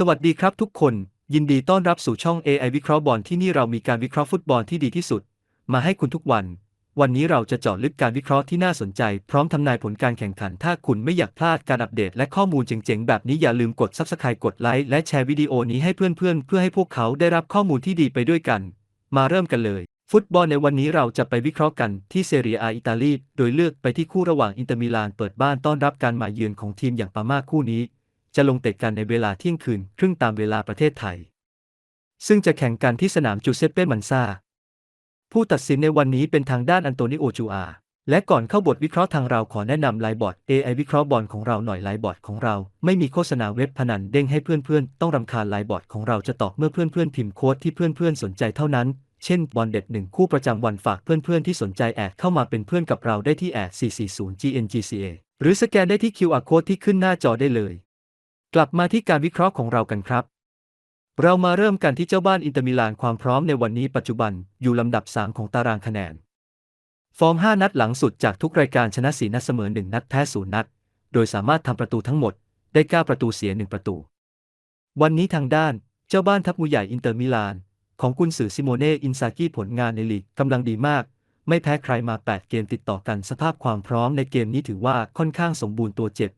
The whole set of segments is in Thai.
สวัสดีครับทุกคน ยินดีต้อนรับสู่ช่อง AI วิเคราะห์บอลที่นี่เรามีการวิเคราะห์ฟุตบอลที่ดีที่สุด มาให้คุณทุกวัน วันนี้เราจะเจาะลึกการวิเคราะห์ที่น่าสนใจ พร้อมทำนายผลการแข่งขัน ถ้าคุณไม่อยากพลาดการอัปเดตและข้อมูลเจ๋งๆ แบบนี้อย่าลืมกด Subscribe กดไลค์และแชร์วิดีโอนี้ให้เพื่อนๆ เพื่อให้พวกเขาได้รับข้อมูลที่ดีไปด้วยกัน มาเริ่มกันเลย ฟุตบอลในวันนี้เราจะไปวิเคราะห์กันที่เซเรียอาอิตาลีโดยเลือกไปที่คู่ระหว่างอินเตอร์มิลานเปิดบ้านต้อนรับการมาเยือนของทีมอย่างปามาคู่นี้ จะลงเตะกันในเวลาเที่ยงคืนครึ่งตามเวลาประเทศไทย ซึ่งจะแข่งกันที่สนามจูเซปเป้มันซาผู้ตัดสินในวันนี้เป็นทางด้านอันโตนิโอจูอา และก่อนเข้าบทวิเคราะห์ทางเราขอแนะนำไลน์บอร์ด AI วิเคราะห์บอลของเราหน่อยไลน์บอร์ดของเรา ไม่มีโฆษณาเว็บพนันเด้งให้เพื่อนๆ ต้องรำคาญไลน์บอร์ดของเราจะตอบเมื่อเพื่อนๆพิมพ์โค้ดที่เพื่อนๆสนใจเท่านั้น เช่นบอลเด็ดหนึ่งคู่ประจำวันฝากเพื่อนๆที่สนใจแอดเข้ามาเป็นเพื่อนกับเราได้ที่แอด440 GNGCA หรือสแกนได้ที่ QR code ที่ขึ้นหน้าจอได้เลย กลับมาที่การวิเคราะห์ของเรากันครับ เรามาเริ่มกันที่เจ้าบ้านอินเตอร์มิลานความพร้อมในวันนี้ปัจจุบันอยู่ลำดับ 3 ของตารางคะแนน ฟอร์ม 5 นัดหลังสุดจากทุกรายการชนะ4นัดเสมอ 1 นัดแพ้0นัด โดยสามารถทำประตูทั้งหมดได้ 9 ประตูเสีย 1 ประตู วันนี้ทางด้านเจ้าบ้านทัพมูใหญ่อินเตอร์มิลาน ของกุนซือซิโมเน่อินซากิผลงานในลีกกำลังดีมาก ไม่แพ้ใครมา 8 เกมติดต่อกันสภาพความพร้อมในเกมนี้ถือว่าค่อนข้างสมบูรณ์ตัวเจ็บ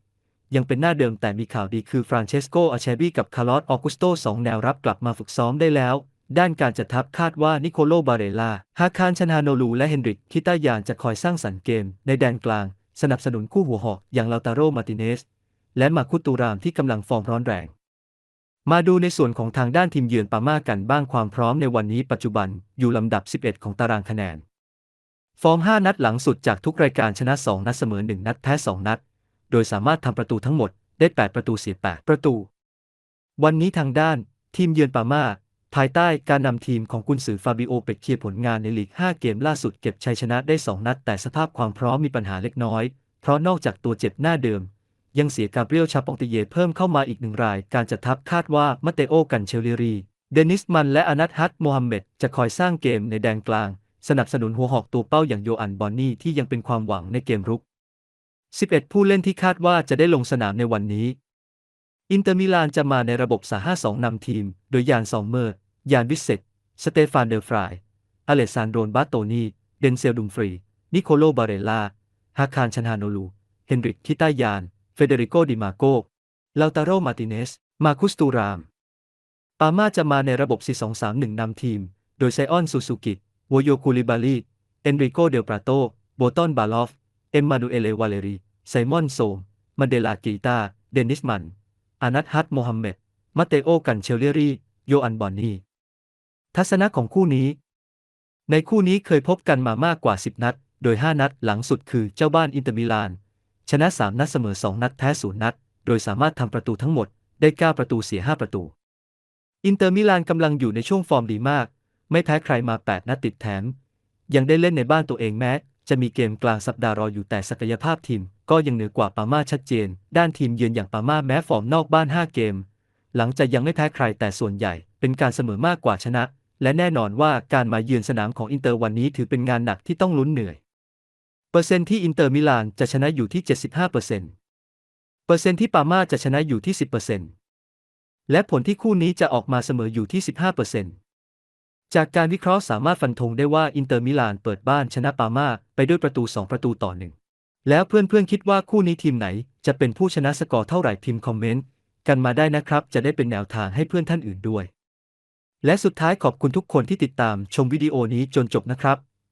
ยังเป็นหน้าเดิมแต่มีข่าวดีคือฟรานเชสโกอาเชบีกับคาร์ลอสออกุสโตสองแนวรับกลับมาฝึกซ้อมได้แล้ว ด้านการจัดทัพคาดว่านิโคโลบาเรลาฮาคารชนาโนลูและเฮนริกคิตายานจะคอยสร้างสรรค์เกม ในแดนกลาง สนับสนุนคู่หัวหอกอย่างลาตาโรมาติเนส และมาคุตูรามที่กำลังฟอร์มร้อนแรง มาดูในส่วนของทางด้านทีมเยือนปาม่ากันบ้างความพร้อมในวันนี้ปัจจุบันอยู่ลำดับ 11 ของตารางคะแนนฟอร์ม5นัดหลังสุดจากทุกรายการชนะ 2 นัดเสมอ 1 นัดแพ้ 2 นัด โดยสามารถทำประตูทั้งหมดได้ 8 ประตูเสีย 8 ประตู วันนี้ทางด้าน ทีมเยือนปามาภายใต้การนำทีมของกุนซือฟาบิโอเปกเคียผลงานในลีก 5 เกมล่าสุดเก็บชัยชนะได้ 2 นัด แต่สภาพความพร้อมมีปัญหาเล็กน้อย เพราะนอกจากตัวเจ็บหน้าเดิม ยังเสียกาเบรียลชาปองติเยเพิ่มเข้ามาอีกหนึ่งราย การจัดทัพคาดว่ามาเตโอกันเชลลิรี เดนิสมันและอนัทฮัตโมฮัมเหม็ดจะคอยสร้างเกมในแดนกลาง สนับสนุนหัวหอกตัวเป้าอย่างโยอันบอนนี่ที่ยังเป็นความหวังในเกมรุก 11 ผู้เล่นที่คาดว่าจะได้ลงสนามในวันนี้ อินเตอร์มิลานจะมาในระบบ3-5-2นำทีม โดยยานซอมเมอร์ ยานวิเซตสเตฟานเดลฟราย อเลซานโดรนบาโตนี เดนเซลดุมฟรี นิโคโลบาเรลาฮาคารชันฮาโนลู เฮนริกคิตายาน เฟเดริโกดิมาโกลาตาโรมาติเนส มาคุสตูราม ปาม่าจะมาในระบบ 4-2-3-1นำทีม โดยไซออนซูซูกิ โวโยคูลิบาลี เอนริโกเดลปราโต โบตอนบาลอฟ เอ็มมานูเอเลวาเลรี ไซมอนโซมมันเดลากีตา เดนิสมัน อานัทฮัตโมฮัมเหม็ดมาเตโอ กันเชลเลรีโยอันบอนนีทัศนะของคู่นี้ ในคู่นี้เคยพบกันมามากกว่า 10 นัด โดย 5 นัดหลังสุดคือเจ้าบ้านอินเตอร์มิลาน ชนะ 3 นัดเสมอ 2 นัดแพ้0นัด โดยสามารถทำประตูทั้งหมดได้ 9 ประตูเสีย 5 ประตู อินเตอร์มิลานกำลังอยู่ในช่วงฟอร์มดีมาก ไม่แพ้ใครมา 8 นัดติดแถม ยังได้เล่นในบ้านตัวเองแม้ จะมีเกมกลางสัปดาห์รออยู่แต่ศักยภาพทีม ก็ยังเหนือกว่าปาม่าชัดเจน ด้านทีมเยือนอย่างปาม่าแม้ฟอร์มนอกบ้าน 5 เกม หลังจะยังไม่แพ้ใครแต่ส่วนใหญ่ เป็นการเสมอมากกว่าชนะ และแน่นอนว่าการมาเยือนสนามของอินเตอร์วันนี้ถือเป็นงานหนักที่ต้องลุ้นเหนื่อย เปอร์เซ็นต์ที่อินเตอร์มิลานจะชนะอยู่ที่ 75%เปอร์เซ็นต์เปอร์เซ็นต์ที่ปาม่าจะชนะอยู่ที่ 10%และผลที่คู่นี้จะออกมาเสมออยู่ที่ 15% จากการวิเคราะห์สามารถฟันธงได้ว่าอินเตอร์มิลานเปิดบ้านชนะปามาไปด้วยประตู 2 ประตูต่อหนึ่งแล้วเพื่อนๆคิดว่าคู่นี้ทีมไหน จะเป็นผู้ชนะสกอร์เท่าไหร่พิมพ์คอมเมนต์กันมาได้นะครับ จะได้เป็นแนวทางให้เพื่อนท่านอื่นด้วย และสุดท้ายขอบคุณทุกคนที่ติดตามชมวิดีโอนี้จนจบนะครับ